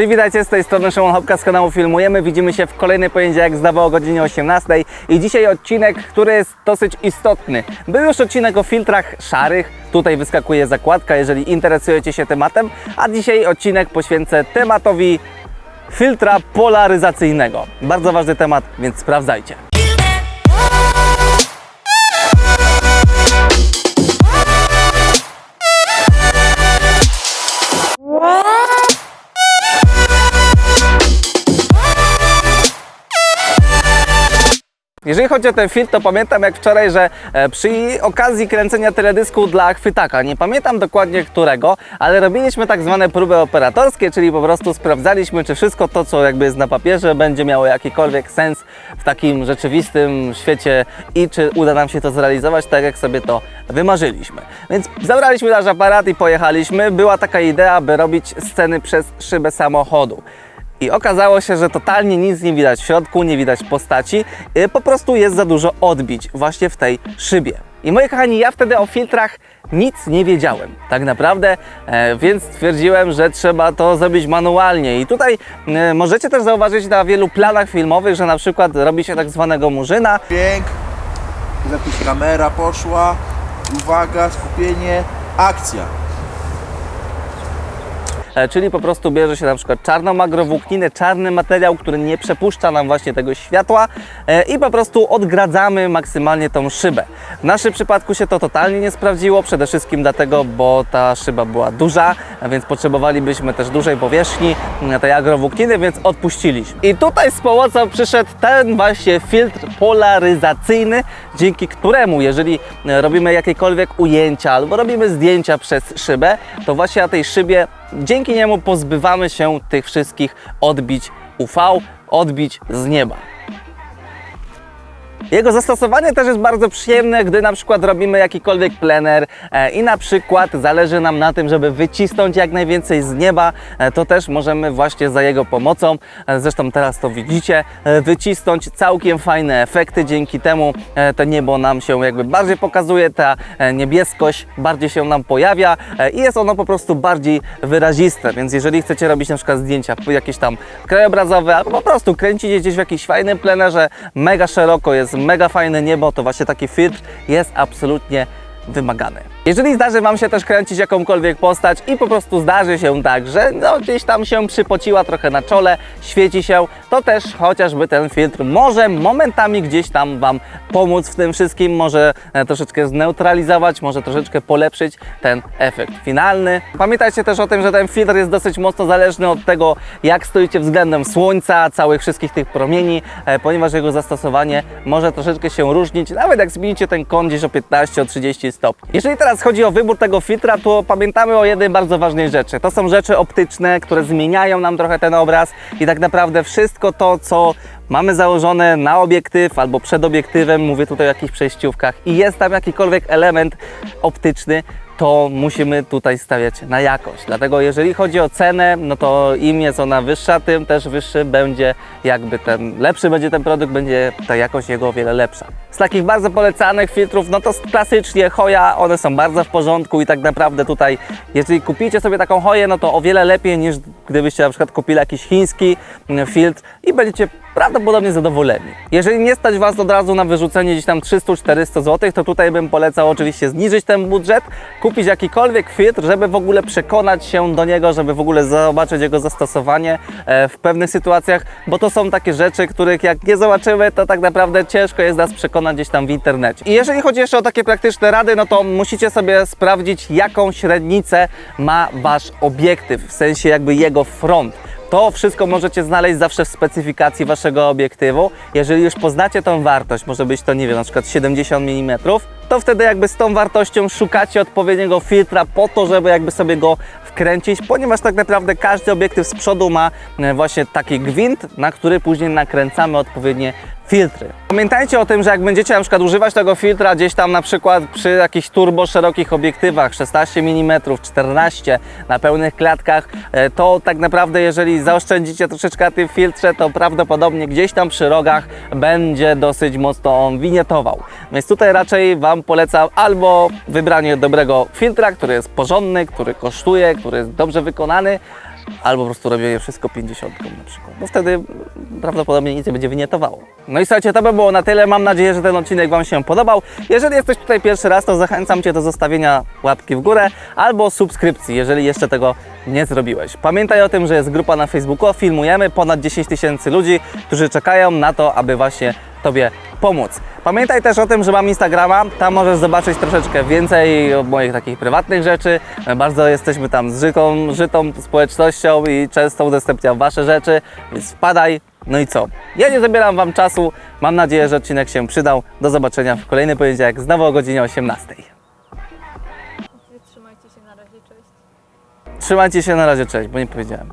Cześć, witajcie, z tej strony Szymon Hopka z kanału Filmujemy. Widzimy się w kolejny poniedziałek zdawał o godzinie 18 i dzisiaj odcinek, który jest dosyć istotny. Był już odcinek o filtrach szarych, tutaj wyskakuje zakładka, jeżeli interesujecie się tematem, a dzisiaj odcinek poświęcę tematowi filtra polaryzacyjnego. Bardzo ważny temat, więc sprawdzajcie. Jeżeli chodzi o ten filtr, to pamiętam jak wczoraj, że e, przy okazji kręcenia teledysku dla chwytaka, nie pamiętam dokładnie którego, ale robiliśmy tak zwane próby operatorskie, czyli po prostu sprawdzaliśmy, czy wszystko to, co jakby jest na papierze, będzie miało jakikolwiek sens w takim rzeczywistym świecie i czy uda nam się to zrealizować tak, jak sobie to wymarzyliśmy. Więc zabraliśmy nasz aparat i pojechaliśmy. Była taka idea, by robić sceny przez szybę samochodu. I okazało się, że totalnie nic nie widać w środku, nie widać postaci, y, po prostu jest za dużo odbić właśnie w tej szybie. I moi kochani, ja wtedy o filtrach nic nie wiedziałem, tak naprawdę, e, więc stwierdziłem, że trzeba to zrobić manualnie. I tutaj e, możecie też zauważyć na wielu planach filmowych, że na przykład robi się tak zwanego murzyna, Dźwięk, jakaś kamera poszła, uwaga, skupienie, akcja. E, czyli po prostu bierze się na przykład czarną agrowłókninę, czarny materiał, który nie przepuszcza nam właśnie tego światła e, i po prostu odgradzamy maksymalnie tą szybę. W naszym przypadku się to totalnie nie sprawdziło, przede wszystkim dlatego, bo ta szyba była duża, więc potrzebowalibyśmy też dużej powierzchni m, tej agrowłókniny, więc odpuściliśmy. I tutaj z pomocą przyszedł ten właśnie filtr polaryzacyjny, dzięki któremu, jeżeli e, robimy jakiekolwiek ujęcia albo robimy zdjęcia przez szybę, to właśnie na tej szybie Dzięki niemu pozbywamy się tych wszystkich odbić UV, odbić z nieba. Jego zastosowanie też jest bardzo przyjemne, gdy na przykład robimy jakikolwiek plener e, i na przykład zależy nam na tym, żeby wycisnąć jak najwięcej z nieba, e, to też możemy właśnie za jego pomocą, e, zresztą teraz to widzicie, wycisnąć całkiem fajne efekty. Dzięki temu to niebo nam się jakby bardziej pokazuje, ta niebieskość bardziej się nam pojawia i jest ono po prostu bardziej wyraziste. Więc jeżeli chcecie robić na przykład zdjęcia jakieś tam krajobrazowe, albo po prostu kręcicie gdzieś w jakimś fajnym plenerze, mega szeroko jest mega fajne niebo, to właśnie taki filtr jest absolutnie wymagany. Jeżeli zdarzy Wam się też kręcić jakąkolwiek postać i po prostu zdarzy się tak, że no, gdzieś tam się przypociła trochę na czole, świeci się, to też chociażby ten filtr może momentami gdzieś tam Wam pomóc w tym wszystkim, może e, troszeczkę zneutralizować, może troszeczkę polepszyć ten efekt finalny. Pamiętajcie też o tym, że ten filtr jest dosyć mocno zależny od tego, jak stoicie względem słońca, całych wszystkich tych promieni, e, ponieważ jego zastosowanie może troszeczkę się różnić, nawet jak zmienicie ten kąt gdzieś o 15, o 30 stopni. Jeżeli teraz chodzi o wybór tego filtra, to pamiętamy o jednej bardzo ważnej rzeczy. To są rzeczy optyczne, które zmieniają nam trochę ten obraz i tak naprawdę wszystko to, co mamy założone na obiektyw albo przed obiektywem, mówię tutaj o jakichś przejściówkach i jest tam jakikolwiek element optyczny, to musimy tutaj stawiać na jakość. Dlatego jeżeli chodzi o cenę, no to im jest ona wyższa, tym też wyższy będzie jakby ten, lepszy będzie ten produkt, będzie ta jakość jego o wiele lepsza. Z takich bardzo polecanych filtrów, no to klasycznie Hoja, one są bardzo w porządku i tak naprawdę tutaj, jeżeli kupicie sobie taką Hoję, no to o wiele lepiej niż gdybyście na przykład kupili jakiś chiński mm, filtr i będziecie prawdopodobnie zadowoleni. Jeżeli nie stać Was od razu na wyrzucenie gdzieś tam 300-400 zł, to tutaj bym polecał oczywiście zniżyć ten budżet, kupić jakikolwiek filtr, żeby w ogóle przekonać się do niego, żeby w ogóle zobaczyć jego zastosowanie e, w pewnych sytuacjach, bo to są takie rzeczy, których jak nie zobaczymy, to tak naprawdę ciężko jest nas przekonać gdzieś tam w internecie. I jeżeli chodzi jeszcze o takie praktyczne rady, no to musicie sobie sprawdzić, jaką średnicę ma Wasz obiektyw, w sensie jakby jego front. To wszystko możecie znaleźć zawsze w specyfikacji waszego obiektywu. Jeżeli już poznacie tą wartość, może być to, nie wiem, na przykład 70 mm, to wtedy jakby z tą wartością szukacie odpowiedniego filtra po to, żeby jakby sobie go wkręcić, ponieważ tak naprawdę każdy obiektyw z przodu ma e, właśnie taki gwint, na który później nakręcamy odpowiednie filtry. Pamiętajcie o tym, że jak będziecie na przykład używać tego filtra gdzieś tam na przykład przy jakichś turbo szerokich obiektywach 16 mm, 14 na pełnych klatkach, e, to tak naprawdę jeżeli zaoszczędzicie troszeczkę tym filtrze, to prawdopodobnie gdzieś tam przy rogach będzie dosyć mocno on winietował. Więc tutaj raczej Wam polecam albo wybranie dobrego filtra, który jest porządny, który kosztuje, który jest dobrze wykonany, albo po prostu robię wszystko 50 na przykład. Bo wtedy prawdopodobnie nic nie będzie wynietowało. No i słuchajcie, to by było na tyle. Mam nadzieję, że ten odcinek Wam się podobał. Jeżeli jesteś tutaj pierwszy raz, to zachęcam Cię do zostawienia łapki w górę albo subskrypcji, jeżeli jeszcze tego nie zrobiłeś. Pamiętaj o tym, że jest grupa na Facebooku, filmujemy ponad 10 tysięcy ludzi, którzy czekają na to, aby właśnie Tobie pomóc. Pamiętaj też o tym, że mam Instagrama, tam możesz zobaczyć troszeczkę więcej moich takich prywatnych rzeczy. Bardzo jesteśmy tam z żytą, żytą społecznością i często udostępniam Wasze rzeczy, więc wpadaj. No i co? Ja nie zabieram Wam czasu. Mam nadzieję, że odcinek się przydał. Do zobaczenia w kolejny poniedziałek znowu o godzinie 18. Trzymajcie się na razie, cześć. Trzymajcie się na razie, cześć, bo nie powiedziałem.